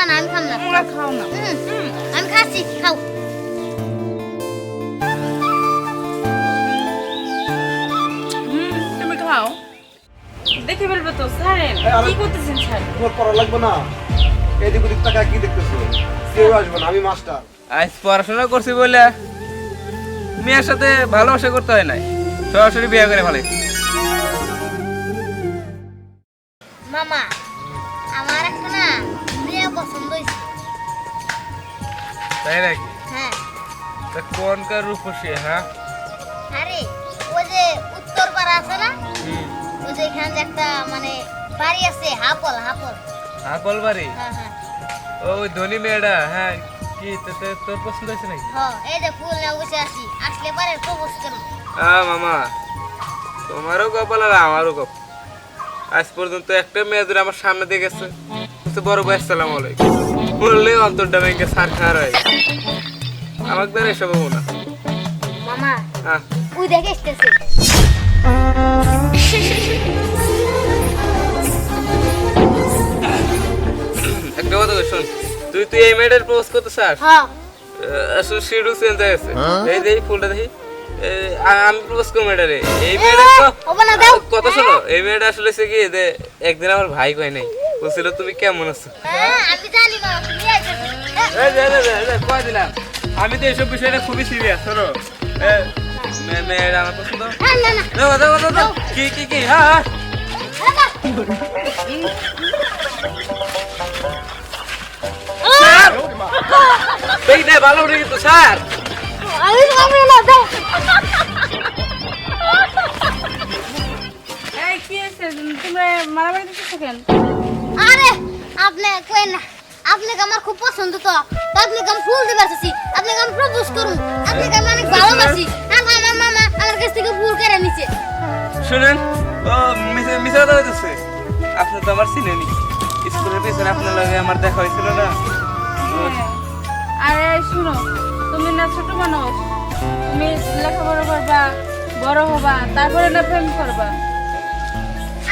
না না আমি খাম না। তোমরা খাও না। আমি খাচ্ছি খাও। হুম তুমি খাও। দেখে ফেলবে তো স্যারেন কি করতেছেন স্যার? তোমার পড়া লাগবে না। এদিক ওদিক টাকা কি দেখতেছো? কেউ আসবে না আমি মাস্টার। আজ পড়াশোনা করছি বলে মেয়ের সাথে ভালোবাসা করতে হয় নাই। সরাসরি বিয়ে করে ফেলে। মামা আমার একটা না পছন্দ হয়েছে। তাই নাকি? হ্যাঁ। তা কোনকার রূপসী হ্যাঁ? আরে ওই যে উত্তর পাড়া আছে না? ওই যে এখানে একটা মানে বাড়ি আছে হাপল হাপল। আপল বাড়ি? হ্যাঁ হ্যাঁ। ওই ধনী মেয়েটা হ্যাঁ কি তোর পছন্দ হয়েছে নাকি? হ এই যে ফুল না বসে আছি আসলে পারে প্রপোজ করব আ মামা তোমারও কপাল আর আমারও কপাল আজ পর্যন্ত একটা মেয়ে ধরে আমার সামনে দিয়ে গেছে তো বড় ভাই আসসালাম আলাইকুম। বললে অন্তরটা ভেঙে সার খাওয়ার হয়। আমাকে দ্বারা এসব হব না। মামা হ্যাঁ। ওই দেখে এসতেছে। একটা কথা কই শোন তুই তুই এই মেয়েটার প্রপোজ করতে চাস? হ্যাঁ। আসলে শিডিউল চেঞ্জ হয়ে গেছে। এই যে এই ফুলটা দেখি। আমি প্রপোজ করব মেয়েটারে। এই মেয়েটা তো- ওবা না দাও। কথা শোনো এই মেয়েটা আসলে হচ্ছে কি যে একদিন আমার ভাই কয় নাই। বলছিল তুমি কেমন আছো? হ্যাঁ আমি জানি মামা তুমি আইতেছো এই যে, এই যে, এই কয় দিলাম? আমি তো এইসব বিষয়টা খুবই সিরিয়াস শোনো। এ, আমার পছন্দ? হ্যাঁ। কি কি কি? হ্যাঁ হ্যাঁ। হ্যাঁ, ভালো কিন্তু স্যার। আমি খাব না দাও। এই কি হয়েছে? তোমরা মারামারি করতেছো কেন? আরে আপনি কই না। আপনাকে আমার খুব পছন্দ তো। আপনাকে আমি ফুল দিতে পারছি আপনাকে আমি প্রপোজ করুন আপনাকে আমি অনেক ভালোবাসি। আর আমার মামা আমার কাছ থেকে ফুল কেড়ে নিছে। শুনেন ও মিসে মিসে কথা হইতেছে আপনি তো আমার চিনেনি স্কুলের পিছনে আপনার লগে আমার দেখা হয়েছিল না। আরে শুনো তুমি না ছোট মানুষ। তুমি লেখাপড়া করবা বড় হবা তারপরে না প্রেম করবা।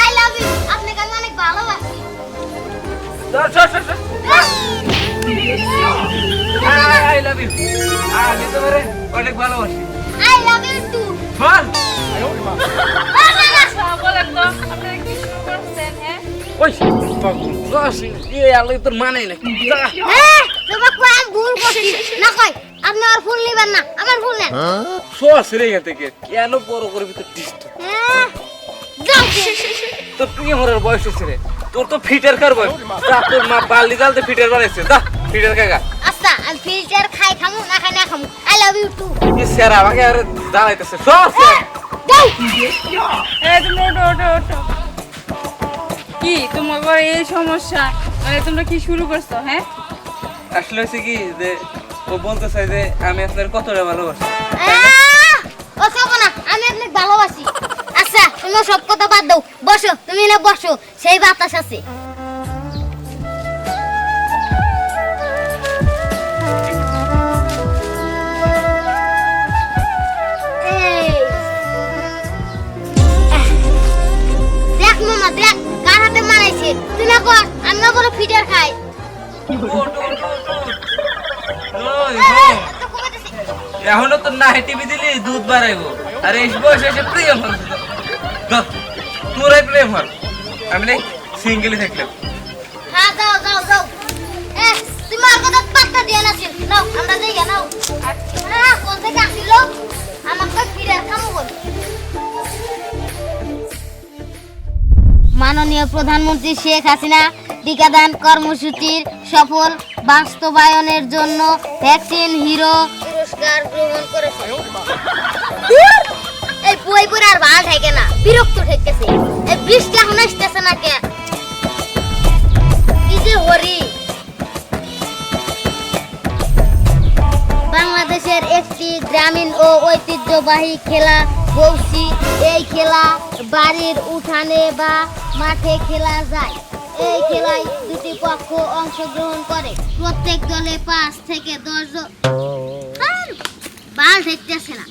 আই লাভ ইউ ভালোবাসি সর, সর, সর, সর। I love আমি তোমারে অনেক ভালোবাসি। আই লাভ ইউ টু বল। বলেন তো আপনারা কি শুরু করছেন ওই বস এ আলো তোর মানে না। হ্যাঁ আমি ভুল করছি। না কই আপনি আর ফুল নেবেন না আমার ফুল নেন। সস রে এখান থেকে কেন বড় করে ভিতর তোর প্রিয় মরার বয়স হয়েছে রে। তোর তো ফিটার কার বয়স? যা, তোর মা বালি জালতে ফিটার বানাইছে। দা ফিটার কাকা আচ্ছা আমি ফিল্টার খাই খামু না খাই না খামু। আই লাভ ইউ টু এ স্যার আমাকে আর দাঁড়াইতেছে সস যাও। এই তুমি ওঠো ওঠো ওঠো। কি তোমার এই সমস্যা? মানে তোমরা কি শুরু করছ হ্যাঁ? আসলে হয়েছে কি যে ও বলতে চাই যে আমি আপনার কতটা ভালোবাসি! ও না আমি আপনাকে ভালোবাসি। আচ্ছা তুমি সব কথা বাদ দাও। বসো তুমি না বসো সেই বাতাস আছে। দেখ মামা দেখ কার হাতে মারাইছে। তুই না কর আমি না বলো ফিটার খাই। ওই, এই, হো। এত কমাইতেছে। এখনও তো না টিভি দিলি দুধ বাড়াইবো। আর বয়সে এসে প্রেম হল তোরাই প্রেম হল আমি নাই থাকলাম। হ্যাঁ হ্যাঁ মাননীয় প্রধানমন্ত্রী শেখ হাসিনা, টিকাদান কর্মসূচির সফল বাস্তবায়নের জন্য ভ্যাকসিন হিরো পুরস্কার গ্রহণ করেছে এই বই আর ভালো থাকে না, বিরক্ত ঠেকতেছে এই বৃষ্টি এখন আসতেছে না কে কি যে হরি। বাংলাদেশের একটি গ্রামীণ ও ঐতিহ্যবাহী খেলা বৌসি এই খেলা বাড়ির উঠানে বা মাঠে খেলা যায়। এই খেলায় দুটি পক্ষ অংশগ্রহণ করে। প্রত্যেক দলে পাঁচ থেকে দশ বাল দেখতেছে না।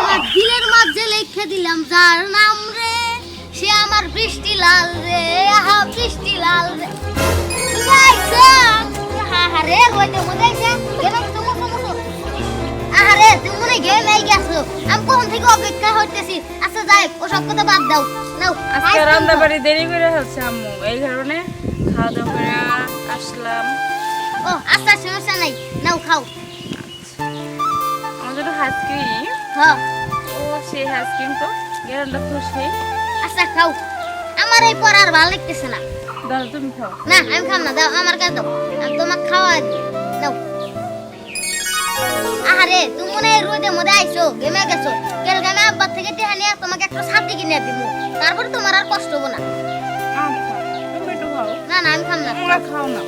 আমার দিলের মাঝে লিখে দিলাম যার নাম রে সে আমার বৃষ্টি লাল রে আহা বৃষ্টি লাল রে। গেমে গেছো মুসো মুসো তুমি মনে গেমে গেছো। আমি কখন থেকে অপেক্ষা করতেছি? আচ্ছা যাই ওসব কথা বাদ দাও। নাও আজকে রান্না বাড়ি দেরি করে হচ্ছে আম্মু। এই কারণে খাওয়া দাওয়া করে আসলাম। ও আচ্ছা সমস্যা নাই। নাও খাও। আইসক্রিম হ্যাঁ। ও সেই আইসক্রিম তো। গ্যারান্ডা খুশি আচ্ছা খাও। আমার এই পড়ার ভালো লাগতেছে না। দাও তুমি খাও। না আমি খাম না। দাও আমার কাছে দাও। আমি তোমাকে খাওয়া দিই। নাও আরে তুমি মনে হয় রোদের মধ্যে আইছো গেমে গেছো। গেল গেমে আব্বার থেকে টেহা নিয়ে তোমাকে একটা ছাতি কিনে দিব তারপরে তোমার আর কষ্ট হব না। আচ্ছা না না আমি খাম না। খাও না।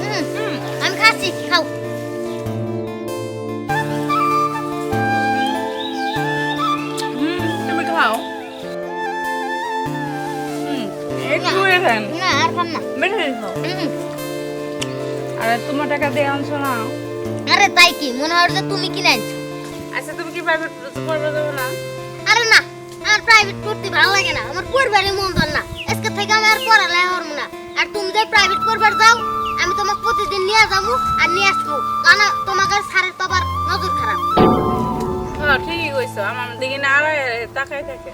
আমি খাচ্ছি খাও। না। আর খাম না বেটে আরে তোমার টাকা দিয়ে আনছো না? আরে তাই কি? মনে হয় যে তুমি কিনে আনছো। আচ্ছা তুমি কি প্রাইভেট করবে দেবো না? আরে না আমার প্রাইভেট করতে ভালো লাগে না। আমার পড়বারই মন ধর না। আজকে থেকে আমি আর পড়ালেখা করব না। আর তুমি যে প্রাইভেট করবার যাও। আমি তোমাকে প্রতিদিন নিয়ে যাব আর নিয়ে আসব। কারণ তোমাকে স্যারের তো আবার নজর খারাপ। হ্যাঁ ঠিকই কইছো। আমার দিকে না আর তাকাই থাকে।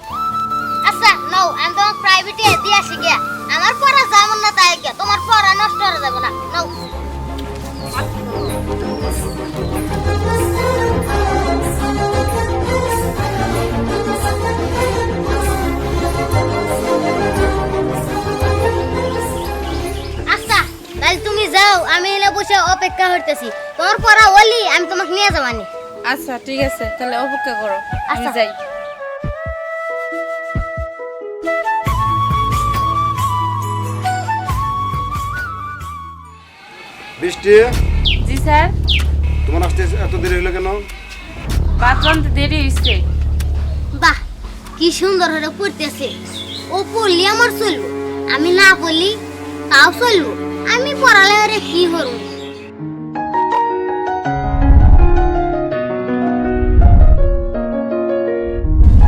আচ্ছা নাও আমি তোমাকে প্রাইভেটে দিয়ে আসি গিয়া। আমার পড়া যাব না তাই গিয়া তোমার পড়া নষ্ট হয়ে যাবে না। নাও। আচ্ছা তুমি যাও আমি এনে বসে অপেক্ষা করতেছি। তোমার পড়া ওলি আমি তোমাকে নিয়ে যাবানি। আচ্ছা ঠিক আছে তাহলে অপেক্ষা করো আমি আচ্ছা। যাই। বৃষ্টি? জি স্যার। তোমার আসতে এত দেরি হলো কেন? রানতে দেরি হয়েছে বাহ কি সুন্দর হয়ে পড়তেছে। ও পড়লি আমার চলবো। আমি না পড়লি তাও চলবো। আমি পড়ালেখারে কি করব?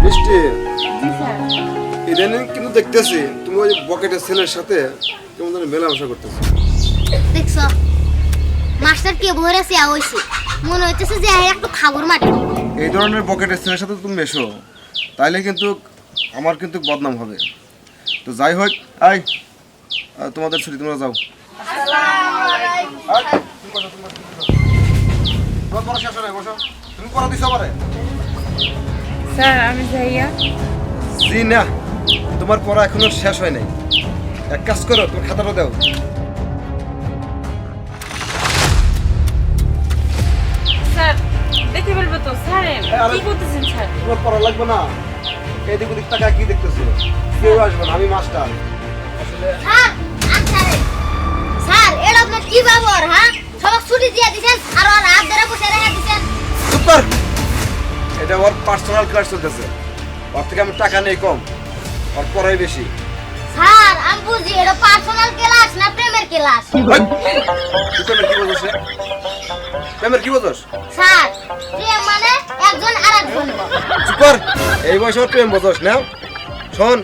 বৃষ্টি? ইদানিং কিন্তু দেখতেছি তুমি ওই বকেটের ছেলের সাথে কেমন যেন মেলামেশা করতেছো। দেখছ? মাস্টার কে ভরেছে হইছে। মনে হইতেছে যে একটু খাবার মাটি। এই ধরনের বকেটের ছেলের সাথে তুমি মেশো তাইলে কিন্তু আমার কিন্তু বদনাম হবে। তো যাই হোক আই তোমাদের ছুটি তোমরা যাও। তোমার পড়া শেষ বসো। তুমি পড়া দিছো আমারে? স্যার আমি যাইয়া জি না তোমার পড়া এখনও শেষ হয় নাই এক কাজ করো তুমি খাতাটা দাও। দেখে বলব তো? স্যার কি করতেছেন স্যার? তোমার পড়া লাগবে না। এদিক ওদিক টাকা কি দেখতেছো? কেউ আসবে না আমি মাস্টার। আসলে স্যার আচ্ছা স্যার। এটা আপনার কি ব্যবহার হ্যাঁ? সবাই ছুটি দিয়ে দিছেন আর ওর হাত ধরে বসে রেখে দিছেন। চুপ কর এটা ওর পার্সোনাল ক্লাস চলতেছে। ওর থেকে আমি টাকা নেই কম ওর পড়াই বেশি। স্যার আমি বুঝি এটা পার্সোনাল ক্লাস না প্রেমের ক্লাস তুই প্রেমের কি বোঝস প্রেমের কি বোঝস স্যার প্রেম মানে একজন আর চুপ এই বয়সে প্রেম বোঝস না শোন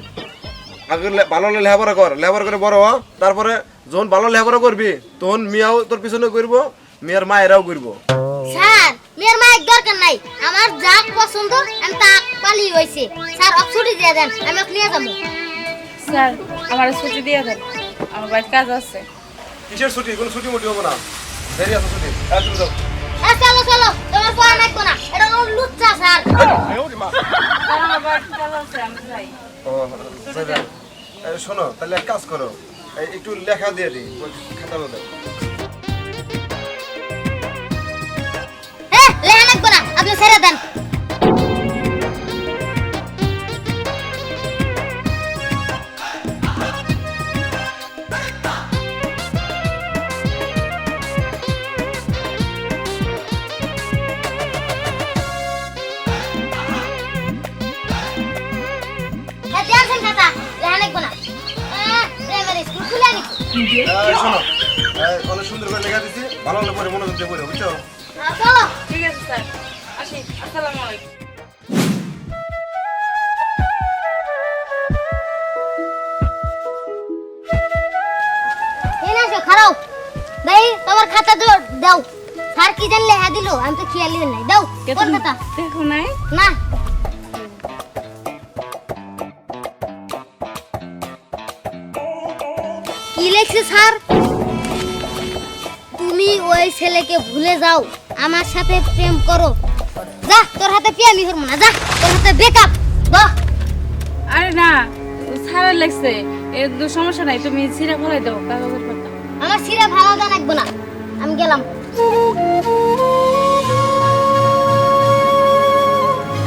আগে ভালো লেখাপড়া কর লেখাপড়া করে বড় হ তারপরে যখন ভালো লেখাপড়া করবি তখন মিয়াও তোর পিছনে করব মিয়ার মায়েরাও করব স্যার মেয়ের মায়ের দরকার নাই আমার যা পছন্দ আমি তা পালি হয়েছে স্যার অফ ছুটি দিয়ে দেন আমি যাব। স্যার আমার ছুটি দিয়ে দেন। আমার বাড়ির কাজ আছে। কিসের ছুটি? কোনো ছুটি মুটি হব না। দেরি আছে ছুটি। হ্যাঁ তুমি যাও। এ, চলো চলো। তোমার পড়া লাগবে না। এটা লুচ্চা স্যার। স্যার আমার বাড়ির কাজ আছে আমি যাই। ও, শোনো তাহলে এক কাজ করো। এই, একটু লেখা দিয়ে দিই। খাতা মধ্যে হ্যাঁ লেখা লাগবে না। আপনি ছেড়ে দেন। দিয়ে পড়ে বুঝছ? আহ, চলো ঠিক আছে স্যার। আসি আসসালামু আলাইকুম। খারাও। দেই তোমার খাতা দাও। স্যার কি জানলে হ্যাঁ দিল? আমি তো খেয়ালি নাই। দাও কোন দেখো নাই? না। কি লেখছে স্যার? তুমি ওই ছেলেকে ভুলে যাও। আমার সাথে প্রেম করো। যা তোর হাতে পিয়ামি করব না যা তোর হাতে বেকআপ বাহ আরে না সারা লাগছে। এ তো সমস্যা নাই তুমি ছিঁড়ে ফেলাই দাও কাগজের পাতা আমার সিরা ভালো জানাকবো না। আমি গেলাম।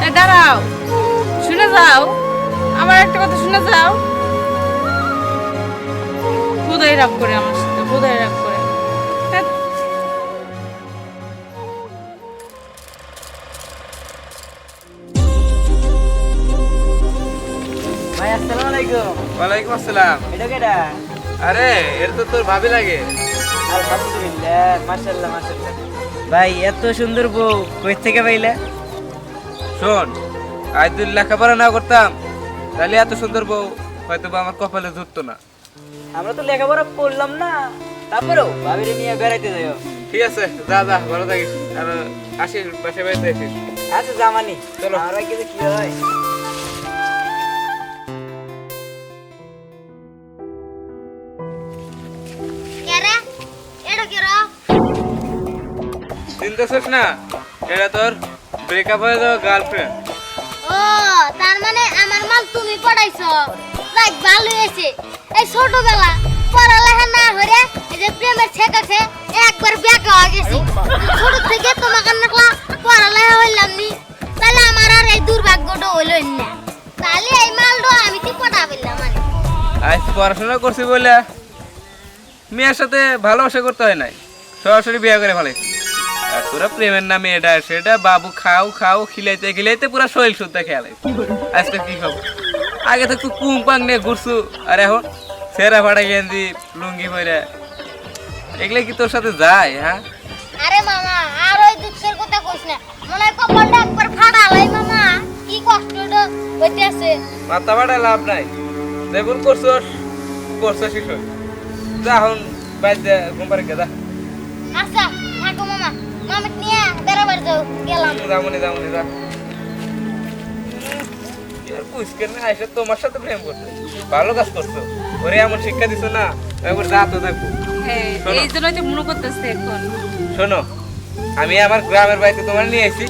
এ দাঁড়াও। শুনে যাও। আমার একটা কথা শুনে যাও। বোধহয় রাগ করে আমার সাথে বোধহয় রাগ ওয়ালাইকুম আসসালাম। এটা কেডা? আরে এর তো তোর ভাবি লাগে। আলহামদুলিল্লাহ মাশাআল্লাহ মাশাআল্লাহ। ভাই এত সুন্দর বউ কই থেকে পাইলা? শোন আজ যদি লেখাপড়া না করতাম তাহলে এত সুন্দর বউ হয়তো বা আমার কপালে জুটতো না। আমরা তো লেখাপড়া করলাম না তারপরেও ভাবিরে নিয়ে বেড়াইতে যাও ঠিক আছে যা যা ভালো থাকিস। আর আসিস পাশে বাড়িতে আসিস। আচ্ছা জামানি চলো। আমরা কিন্তু কি হয়? চিন্তা করিস না। এটা তোর ব্রেকআপ হয়ে যাওয়া গার্লফ্রেন্ড ও তার মানে আমার মাল তুমি পড়াইছো। যাক ভালো হয়েছে। এই ছোটবেলা পড়ালেখা না হরে এই যে প্রেমের ছেকাছে একবার বেকা হয়ে গেছি। ছোট থেকে তোমাকে নাকলা পড়ালেখা হইলাম নি। তাহলে আমার আর এই দুর্ভাগ্যটা হইল না। তাহলে এই মালটা আমি কি পড়া পেলাম মানে? আজ পড়াশোনা করছি বলে মেয়ের সাথে ভালোবাসা করতে হয় নাই। সরাসরি বিয়ে করে ফেলাইছি। তোরা প্রেমের নামে এটা সেটা বাবু খাও খাও খিলাইতে খিলাইতে পুরো শরীর শুদ্ধ খেয়ালাই আজকে কি খাব আগে তো তুই কুম পাং নিয়ে ঘুরছু আর এখন সেরা ফাটা গেঞ্জি লুঙ্গি পরে এগুলো কি তোর সাথে যায় হ্যাঁ? আরে মামা আর ওই দুঃখের কথা কইস না। মনে হয় কপালটা একবার ফাটালাই মামা। কি কষ্টটা হইতে আছে। মাথা ফাটা লাভ নাই। যেমন করছোস করছোস শিশু যা এখন বাইরে ঘুম পারে যাও গেলাম। যামনি যামনি যা। আর পুষ্কের না এসে তোমার সাথে প্রেম করতে। ভালো কাজ করছ। ওরে এমন শিক্ষা দিছো না একবার যা তো থাকব হ্যাঁ এই জন্যই তো মনে করতেছে এখন। শোনো আমি আমার গ্রামের বাড়িতে তোমার নিয়ে এসেছি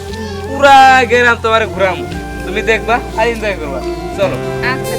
পুরা গ্রাম তোমার ঘুরাম। তুমি দেখবা আর এনজয় করবা। চলো। আচ্ছা।